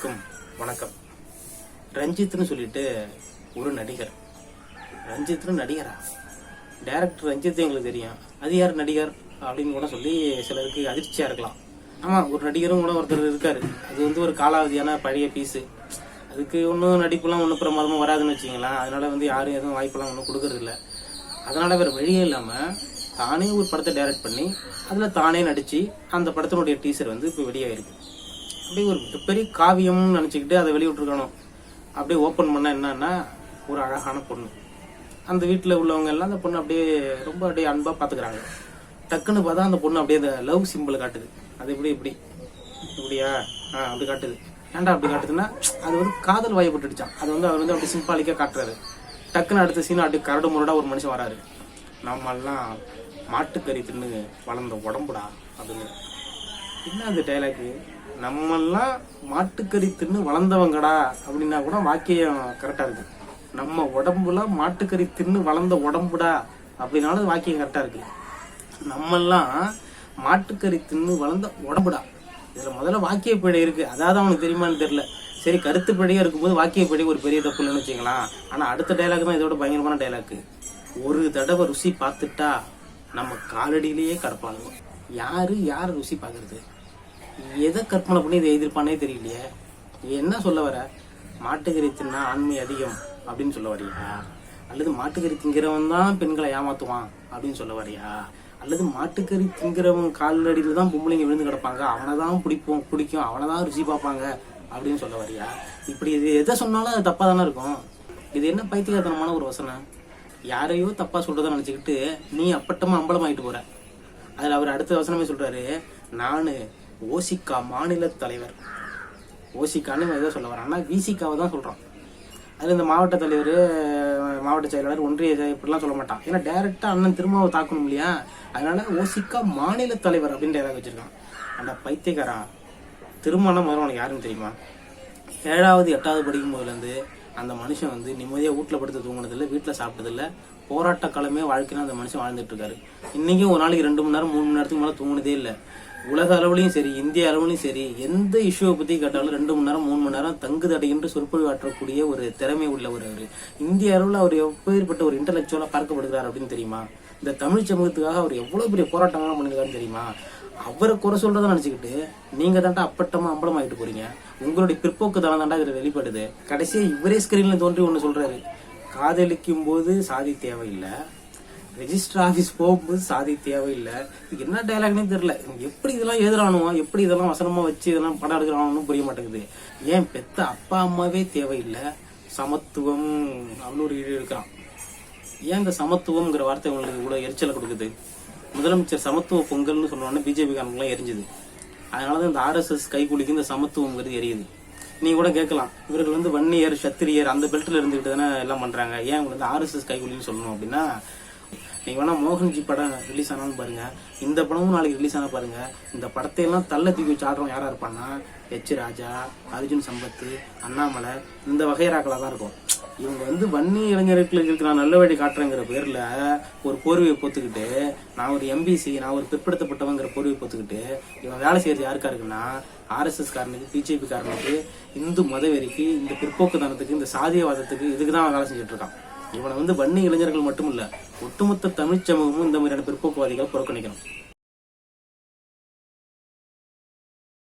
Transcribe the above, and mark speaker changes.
Speaker 1: அனைவருக்கும் வணக்கம். ரஞ்சித்னு சொல்லிட்டு ஒரு நடிகர். ரஞ்சித்னு நடிகரா? டைரக்டர் ரஞ்சித் எங்களுக்கு தெரியும். அது யார் நடிகர்? அப்படின்னு கூட சொல்லி சிலருக்கு அதிர்ச்சியாக இருக்கலாம். ஆமாம் ஒரு நடிகரும் கூட ஒருத்தர் இருக்கார். அது வந்து ஒரு காலாவதியான பழைய பீஸு அதுக்கு ஒன்றும் நடிப்புலாம் ஒன்றும் பிரமாதமாக வராதுன்னு வச்சிங்களேன் அதனால் வந்து யாரும் எதுவும் வாய்ப்பெல்லாம் ஒன்றும் கொடுக்கறது அதனால் வேறு வழியே இல்லாமல் தானே ஒரு படத்தை டைரக்ட் பண்ணி அதில் தானே நடித்து அந்த படத்தினுடைய டீசர் வந்து இப்போ வெளியாகிருக்கு அப்படியே ஒரு மிகப்பெரிய காவியம்னு நினச்சிக்கிட்டு அதை வெளியிட்ருக்கணும் அப்படியே ஓப்பன் பண்ணால் என்னன்னா ஒரு அழகான பொண்ணு. அந்த வீட்டில் உள்ளவங்க எல்லாம் அந்த பொண்ணு அப்படியே ரொம்ப அப்படியே அன்பாக பார்த்துக்கிறாங்க டக்குன்னு பார்த்தா அந்த பொண்ணு அப்படியே அந்த லவ் சிம்பிள் காட்டுது. அது எப்படி இப்படி இப்படியா? ஆ அப்படி காட்டுது. ஏன்டா அப்படி காட்டுதுன்னா அது வந்து காதல் வாயப்பட்டுடுச்சான் அது வந்து அவர் வந்து அப்படி சிம்பாலிக்காக காட்டுறாரு. டக்குன்னு அடுத்த சீன் அப்படி கரடு முரடா ஒரு மனுஷன் வராரு. நம்மெல்லாம் மாட்டுக்கறி தின்னு வளர்ந்த உடம்புடா அப்படின்னு என்ன அந்த டைலாக்கு நம்மெல்லாம் மாட்டுக்கறி தின்னு வளர்ந்தவங்கடா அப்படின்னா கூட வாக்கியம் கரெக்டாக இருக்கு. நம்ம உடம்புல மாட்டுக்கறி தின்னு வளர்ந்த உடம்புடா அப்படின்னாலும் வாக்கியம் கரெக்டாக இருக்கு. நம்மெல்லாம் மாட்டுக்கறி தின்னு வளர்ந்த உடம்புடா. இதில் முதல்ல வாக்கிய பிழை இருக்கு. அதாவது அவனுக்கு தெரியுமான்னு தெரியல. சரி கருத்து பிழையாக இருக்கும்போது வாக்கிய பிழை ஒரு பெரிய தப்பு இல்லைன்னு வச்சுக்கலாம். ஆனால் அடுத்த டைலாக் தான் இதோட பயங்கரமான டைலாக்கு ஒரு தடவை ருசி பார்த்துட்டா நம்ம காலடியிலேயே கடப்பாளுவோம் யாரு யார் ருசி பார்க்கறது? எதை கற்பனை பண்ணி இதை எதிர்ப்பானே தெரியலையே. என்ன சொல்ல வர? மாட்டுக்கறி தின்னா ஆண்மை அதிகம் அப்படின்னு சொல்ல வரியா? அல்லது மாட்டுக்கறி திங்கிறவன் தான் பெண்களை ஏமாத்துவான் அப்படின்னு சொல்ல வரியா? அல்லது மாட்டுக்கறி திங்கிறவன் காலடியில் தான் பொம்பளைங்க விழுந்து கிடப்பாங்க அவனை தான் பிடிப்போம் பிடிக்கும் அவனை தான் ருசி பார்ப்பாங்க அப்படின்னு சொல்ல வரியா? இப்படி இது எதை சொன்னாலும் அது தப்பாக தானே இருக்கும்? இது என்ன பைத்தியகாரத்தனமான ஒரு வசனம்? யாரையோ தப்பாக சொல்கிறத நினச்சிக்கிட்டு நீ அப்பட்டமாக அம்பலமாகிட்டு போகிற அதில் அவர் அடுத்த வசனமே சொல்கிறாரு நான் ஓசிகா மாநில தலைவர். ஓசிகான்னு ஏதோ சொல்ல வரான். ஆனால் விசிகாவை தான் சொல்கிறான் அதில் இந்த மாவட்ட தலைவர் மாவட்ட செயலாளர் ஒன்றிய இப்படிலாம் சொல்ல மாட்டான். ஏன்னா டைரெக்டாக அண்ணன் திருமாவை தாக்கணும் இல்லையா? அதனால ஓசிகா மாநில தலைவர் அப்படின்ற ஏதாவது வச்சுருக்கான். அந்த பைத்தியக்காரா திருமணம் வரும் உனக்கு யாருன்னு தெரியுமா? ஏழாவது எட்டாவது படிக்கும் போதுலேருந்து அந்த மனுஷன் வந்து நிம்மதியாக வீட்டில் படுத்து தூங்கினதில்ல வீட்டில் சாப்பிட்டதில்ல. போராட்ட காலமே வாழ்க்கையில அந்த மனுஷன் வாழ்ந்துட்டு இருக்காரு. இன்னைக்கும் ஒரு நாளைக்கு ரெண்டு மணி நேரம் மூணு மணி நேரத்துக்கு மேலே தூங்குனதே இல்லை. உலக அளவுலையும் சரி இந்திய அளவுலையும் சரி எந்த இஷ்யூவை பற்றி கேட்டாலும் ரெண்டு மணி நேரம் மூணு மணி நேரம் தங்கு தடையின்றி சொற்பொழிவு ஆற்றக்கூடிய ஒரு திறமை உள்ளவர் அவர். இந்திய அளவில் அவர் எப்பேற்பட்ட ஒரு இன்டலெக்சுவலாக பார்க்கப்படுகிறார் அப்படின்னு தெரியுமா? இந்த தமிழ் சமூகத்துக்காக அவர் எவ்வளோ பெரிய போராட்டங்கள்லாம் பண்ணியிருக்காருன்னு தெரியுமா? அவரை குறை சொல்கிறத நினச்சிக்கிட்டு நீங்கள் தாண்டா அப்பட்டமாக அம்பலமாகிட்டு போகிறீங்க உங்களுடைய பிற்போக்கு தனம் தாண்டா இதில் வெளிப்படுது. கடைசியாக இவரே ஸ்க்ரீனில் தோன்றி ஒன்று சொல்கிறாரு காதலிக்கும் போது சாதி தேவையில்லை. ரெஜிஸ்டர் ஆபீஸ் போகும்போது சாதி தேவையில்லை. இது என்ன டைலாக்னே தெரியல. எப்படி இதெல்லாம் எழுதுறானோ எப்படி இதெல்லாம் வசனமா வச்சு இதெல்லாம் படம் எடுக்கிறானு புரிய மாட்டேங்குது. ஏன் பெத்த அப்பா அம்மாவே தேவையில்லை. சமத்துவம் அப்படின்னு ஒரு இருக்கிறான். ஏன் இந்த சமத்துவம்ங்கிற வார்த்தை உங்களுக்கு இவ்வளோ எரிச்சலை கொடுக்குது? முதலமைச்சர் சமத்துவ பொங்கல்னு சொன்னோடனே பிஜேபி காரங்களாம் எரிஞ்சுது. அதனாலதான் இந்த ஆர்எஸ்எஸ் கைகூலிக்கு இந்த சமத்துவங்கிறது எரியுது. நீ கூட கேட்கலாம். இவர்கள் வந்து வன்னியர் சத்திரியர் அந்த பெல்ட்ல இருந்துகிட்டு தானே எல்லாம் பண்றாங்க. ஏன் உங்களுக்கு வந்து ஆர்எஸ்எஸ் கைக்கூலின்னு சொல்லணும் அப்படின்னா நீங்கள் வேணால் மோகன்ஜி படம் ரிலீஸ் ஆனாலும் பாருங்கள் இந்த படமும் நாளைக்கு ரிலீஸ் ஆனா பாருங்கள் இந்த படத்தை எல்லாம் தள்ள தூக்கி வச்சு ஆடுறவன் யாரா இருப்பான்னா ஹெச் ராஜா அர்ஜுன் சம்பத்து அண்ணாமலை இந்த வகையராக்களாக தான் இருக்கும். இவங்க வந்து வன்னி இளைஞர்களுக்கு நான் நல்ல வழி காட்டுறேங்கிற பேரில் ஒரு போர்வையை பொத்துக்கிட்டு நான் ஒரு எம்பிசி நான் ஒரு பிற்படுத்தப்பட்டவங்கிற போர்வையை பொத்துக்கிட்டு இவன் வேலை செய்கிறது யாருக்கா இருக்குன்னா ஆர்எஸ்எஸ் காரனுக்கு பிஜேபி காரனுக்கு இந்து மதவெறிக்கு இந்த பிற்போக்குத்தனத்துக்கு இந்த சாதியவாதத்துக்கு இதுக்கு தான் அவன் வேலை செஞ்சுட்டு இருக்கான். இவனை வந்து வன்னி இளைஞர்கள் மட்டும் இல்லை ஒட்டுமொத்த தமிழ்ச் சமூகமும் இந்த மாதிரியான பிற்போக்குவாதிகளை புறக்கணிக்கணும்.